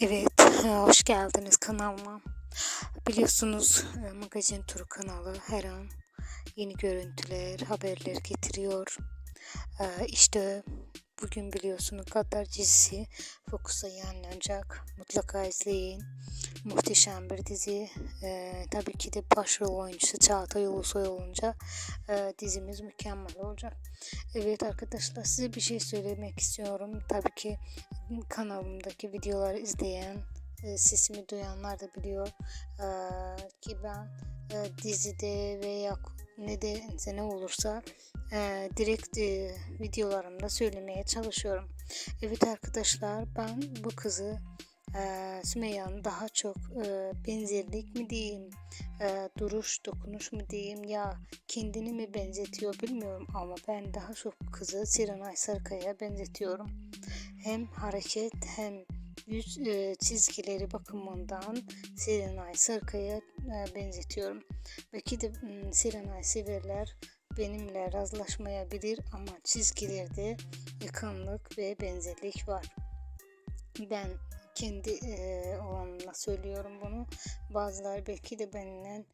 Evet, hoş geldiniz kanalıma. Biliyorsunuz e, Magazin Turu kanalı her an yeni görüntüler, haberler getiriyor. E, İşte bugün biliyorsunuz Gaddar dizisi Fokus'a yayınlanacak. Mutlaka izleyin. Muhteşem bir dizi. E, tabii ki de başrol oyuncusu Çağatay Ulusoy olunca e, dizimiz mükemmel olacak. Evet arkadaşlar size bir şey söylemek istiyorum. Tabii ki kanalımdaki videoları izleyen, e, sesimi duyanlar da biliyor e, ki ben e, dizide veya ne de ne olursa e, direkt e, videolarımda söylemeye çalışıyorum. Evet arkadaşlar ben bu kızı e, Sümeyye'nin daha çok e, benzerlik mi diyeyim, e, duruş, dokunuş mu diyeyim ya kendini mi benzetiyor bilmiyorum ama ben daha çok kızı Serenay Sarıkaya benzetiyorum. Hem hareket hem yüz e, çizgileri bakımından Serenay Sarıkaya e, benzetiyorum. Belki de m, Serenay severler benimle razılaşmayabilir ama çizgilerde yakınlık ve benzerlik var. Ben kendi e, olanla söylüyorum bunu. Bazıları belki de benimle